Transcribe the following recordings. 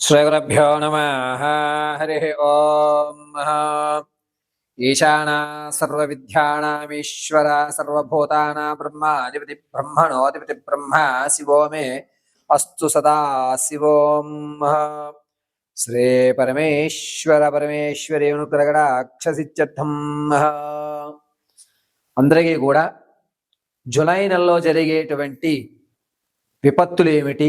శ్రీగురభ్యో నమ హరి ఓం ఈశానా సర్వవిద్యానామీశ్వర సర్వభూతానా బ్రహ్మాధిపతి బ్రహ్మణోధిపతి బ్రహ్మ శివో మే అస్తు సదా శివోం శ్రీ పరమేశ్వర పరమేశ్వరి అనుగ్రగడాక్షసిత్యర్థం అందరికీ కూడా జులై నెలలో జరిగేటువంటి విపత్తులు ఏమిటి?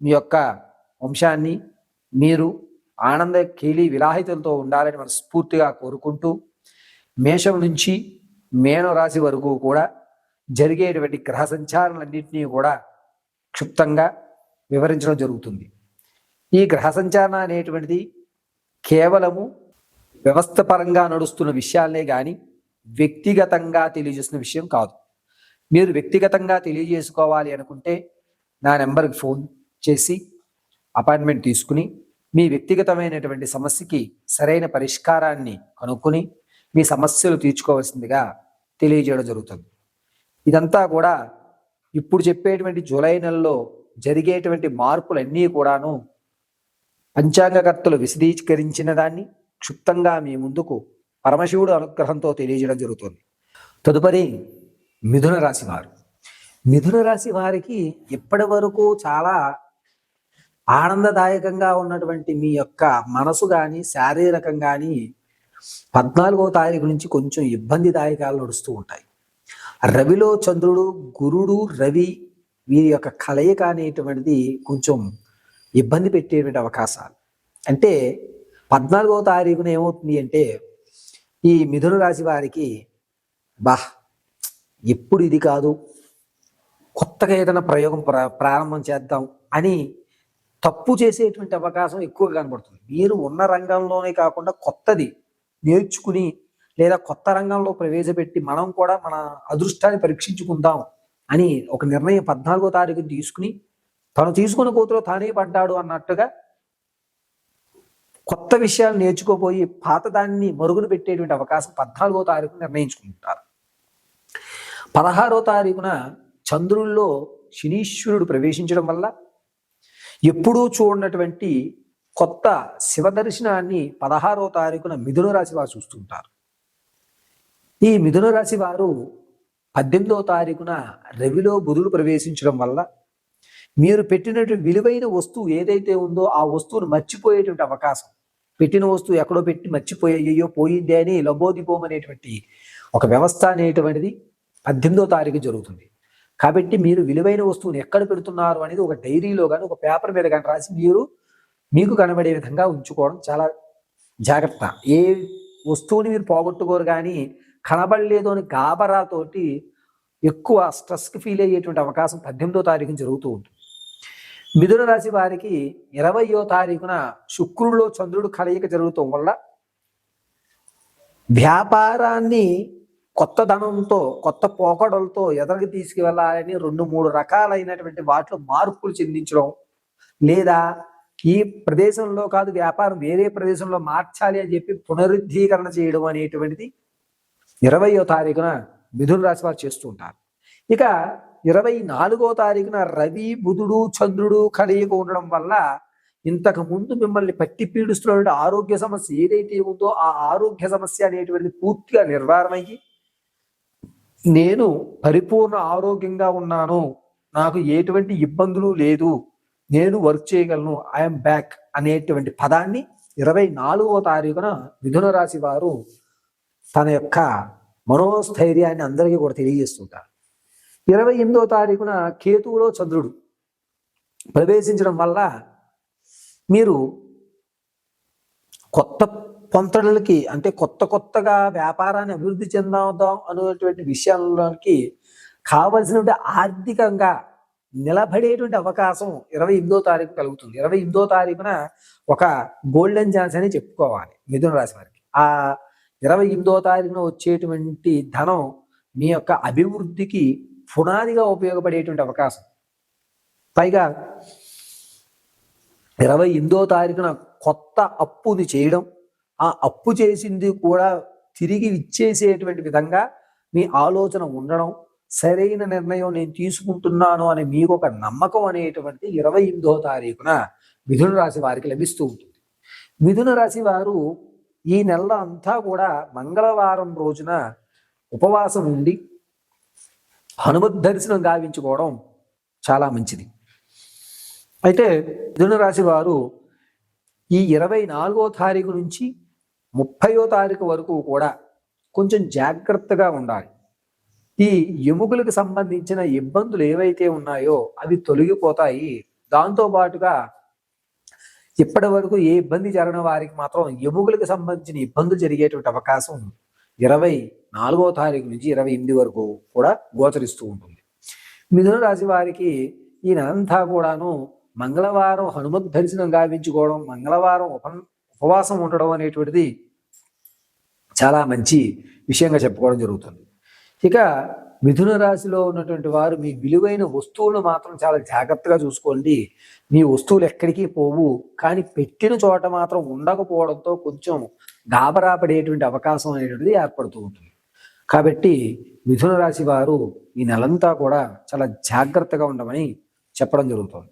మీ యొక్క వంశాన్ని మీరు ఆనంద కీలి విలాహితులతో ఉండాలని మనస్ఫూర్తిగా కోరుకుంటూ మేషం నుంచి మేన రాశి వరకు కూడా జరిగేటువంటి గ్రహ సంచారాలన్నింటినీ కూడా క్షుప్తంగా వివరించడం జరుగుతుంది. ఈ గ్రహ సంచారణ అనేటువంటిది కేవలము వ్యవస్థ పరంగా నడుస్తున్న విషయాలనే కానీ వ్యక్తిగతంగా తెలియజేస్తున్న విషయం కాదు. మీరు వ్యక్తిగతంగా తెలియజేసుకోవాలి అనుకుంటే నా నెంబర్కి ఫోన్ చేసి అపాయింట్మెంట్ తీసుకుని మీ వ్యక్తిగతమైనటువంటి సమస్యకి సరైన పరిష్కారాన్ని కనుక్కొని మీ సమస్యలు తీర్చుకోవాల్సిందిగా తెలియజేయడం జరుగుతుంది. ఇదంతా కూడా ఇప్పుడు చెప్పేటువంటి జూలై నెలలో జరిగేటువంటి మార్పులన్నీ కూడాను పంచాంగకర్తలు విశదీకరించిన దాన్ని క్షుప్తంగా మీ ముందుకు పరమశివుడు అనుగ్రహంతో తెలియజేయడం జరుగుతుంది. తదుపరి మిథున రాశి వారు. మిథున రాశి వారికి ఇప్పటి వరకు చాలా ఆనందదాయకంగా ఉన్నటువంటి మీ యొక్క మనసు కానీ శారీరకం కానీ పద్నాలుగో తారీఖు నుంచి కొంచెం ఇబ్బందిదాయకాలు నడుస్తూ ఉంటాయి. రవిలో చంద్రుడు గురుడు రవి వీరి యొక్క కలయిక అనేటువంటిది కొంచెం ఇబ్బంది పెట్టేటువంటి అవకాశాలు. అంటే పద్నాలుగో తారీఖున ఏమవుతుంది అంటే ఈ మిథున రాశి వారికి బా ఎప్పుడు ఇది కాదు కొత్తగా ఏదైనా ప్రయోగం ప్ర ప్రారంభం చేద్దాం అని తప్పు చేసేటువంటి అవకాశం ఎక్కువగా కనబడుతుంది. మీరు ఉన్న రంగంలోనే కాకుండా కొత్తది నేర్చుకుని లేదా కొత్త రంగంలో ప్రవేశపెట్టి మనం కూడా మన అదృష్టాన్ని పరీక్షించుకుందాం అని ఒక నిర్ణయం పద్నాలుగో తారీఖు తీసుకుని తను తీసుకున్న కూతురు తానే పడ్డాడు అన్నట్టుగా కొత్త విషయాలు నేర్చుకోపోయి పాత దాన్ని మరుగున పెట్టేటువంటి అవకాశం పద్నాలుగో తారీఖు నిర్ణయించుకుంటారు. పదహారో తారీఖున చంద్రుల్లో శనీశ్వరుడు ప్రవేశించడం వల్ల ఎప్పుడూ చూడనటువంటి కొత్త శివ దర్శనాన్ని పదహారో తారీఖున మిథున రాశి వారు చూస్తుంటారు. ఈ మిథున రాశి వారు పద్దెనిమిదో తారీఖున రవిలో బుధుడు ప్రవేశించడం వల్ల మీరు పెట్టినటువంటి విలువైన వస్తువు ఏదైతే ఉందో ఆ వస్తువును మర్చిపోయేటువంటి అవకాశం. పెట్టిన వస్తువు ఎక్కడో పెట్టి మర్చిపోయి అయ్యో పోయిందే అని లబోదిపోమనేటువంటి ఒక వ్యవస్థ అనేటువంటిది పద్దెనిమిదో తారీఖు జరుగుతుంది. కాబట్టి మీరు విలువైన వస్తువుని ఎక్కడ పెడుతున్నారు అనేది ఒక డైరీలో కానీ ఒక పేపర్ మీద కానీ రాసి మీరు మీకు కనబడే విధంగా ఉంచుకోవడం చాలా జాగ్రత్త. ఏ వస్తువుని మీరు పోగొట్టుకోరు కానీ కనబడలేదు అని గాబరాతోటి ఎక్కువ స్ట్రెస్కి ఫీల్ అయ్యేటువంటి అవకాశం పద్దెనిమిదో తారీఖున జరుగుతూ ఉంటుంది. మిథున రాశి వారికి ఇరవయో తారీఖున శుక్రుడిలో చంద్రుడు కలయిక జరుగుతూ వల్ల వ్యాపారాన్ని కొత్త ధనంతో కొత్త పోకడలతో ఎదరికి తీసుకువెళ్ళాలని రెండు మూడు రకాలైనటువంటి వాటిలో మార్పులు చెందించడం లేదా ఈ ప్రదేశంలో కాదు వ్యాపారం వేరే ప్రదేశంలో మార్చాలి అని చెప్పి పునరుద్ధీకరణ చేయడం అనేటువంటిది ఇరవయో తారీఖున మిథున రాశి వారు చేస్తూ ఉంటారు. ఇక ఇరవై నాలుగో తారీఖున రవి బుధుడు చంద్రుడు కలయిక ఉండడం వల్ల ఇంతకు ముందు మిమ్మల్ని పట్టి పీడిస్తున్న ఆరోగ్య సమస్య ఏదైతే ఉందో ఆ ఆరోగ్య సమస్య అనేటువంటిది పూర్తిగా నిర్వారమయ్యి నేను పరిపూర్ణ ఆరోగ్యంగా ఉన్నాను. నాకు ఎటువంటి ఇబ్బందులు లేదు. నేను వర్క్ చేయగలను. ఐఎమ్ బ్యాక్ అనేటువంటి పదాన్ని ఇరవై నాలుగవ తారీఖున మిథున రాశి వారు తన యొక్క మనోస్థైర్యాన్ని అందరికీ కూడా తెలియజేస్తుంటారు. ఇరవై ఎనిమిదో తారీఖున కేతువులో చంద్రుడు ప్రవేశించడం వల్ల మీరు కొత్త పొంతడలకి అంటే కొత్త కొత్తగా వ్యాపారాన్ని అభివృద్ధి చెందాం అనేటువంటి విషయాల్లోకి కావలసినటువంటి ఆర్థికంగా నిలబడేటువంటి అవకాశం ఇరవై ఎనిమిదో తారీఖు కలుగుతుంది. ఇరవై ఎనిమిదో తారీఖున ఒక గోల్డెన్ ఛాన్స్ అని చెప్పుకోవాలి మిథున రాశి వారికి. ఆ ఇరవై ఎనిమిదో తారీఖున వచ్చేటువంటి ధనం మీ యొక్క అభివృద్ధికి పునాదిగా ఉపయోగపడేటువంటి అవకాశం. పైగా ఇరవై ఎనిమిదో తారీఖున కొత్త అప్పుని చేయడం ఆ అప్పు చేసింది కూడా తిరిగి ఇచ్చేసేటువంటి విధంగా మీ ఆలోచన ఉండడం సరైన నిర్ణయం నేను తీసుకుంటున్నాను అని మీకు ఒక నమ్మకం అనేటువంటి ఇరవై ఎనిమిదో తారీఖున మిథున రాశి వారికి లభిస్తూ ఉంటుంది. మిథున రాశి వారు ఈ నెల అంతా కూడా మంగళవారం రోజున ఉపవాసం ఉండి హనుమద్ దర్శనం గావించుకోవడం చాలా మంచిది. అయితే మిథున రాశి వారు ఈ ఇరవై నాలుగో తారీఖు నుంచి ముప్పయో తారీఖు వరకు కూడా కొంచెం జాగ్రత్తగా ఉండాలి. ఈ ఎముకలకు సంబంధించిన ఇబ్బందులు ఏవైతే ఉన్నాయో అవి తొలగిపోతాయి. దాంతో పాటుగా ఇప్పటి వరకు ఏ ఇబ్బంది జరగని వారికి మాత్రం ఎముకలకు సంబంధించిన ఇబ్బందులు జరిగేటువంటి అవకాశం ఇరవై నాలుగో తారీఖు నుంచి ఇరవై ఎనిమిది వరకు కూడా గోచరిస్తూ ఉంటుంది. మిథున రాశి వారికి ఈ నెలంతా కూడాను మంగళవారం హనుమత్ దర్శనం గావించుకోవడం మంగళవారం ఉప ఉపవాసం ఉండడం అనేటువంటిది చాలా మంచి విషయంగా చెప్పుకోవడం జరుగుతుంది. ఇక మిథున రాశిలో ఉన్నటువంటి వారు మీ విలువైన వస్తువులను మాత్రం చాలా జాగ్రత్తగా చూసుకోండి. మీ వస్తువులు ఎక్కడికి పోవు. కానీ పెట్టిన చోట మాత్రం ఉండకపోవడంతో కొంచెం గాబరా పడేటువంటి అవకాశం అనేటువంటిది ఏర్పడుతూ ఉంటుంది. కాబట్టి మిథున రాశి వారు ఈ నెలంతా కూడా చాలా జాగ్రత్తగా ఉండమని చెప్పడం జరుగుతుంది.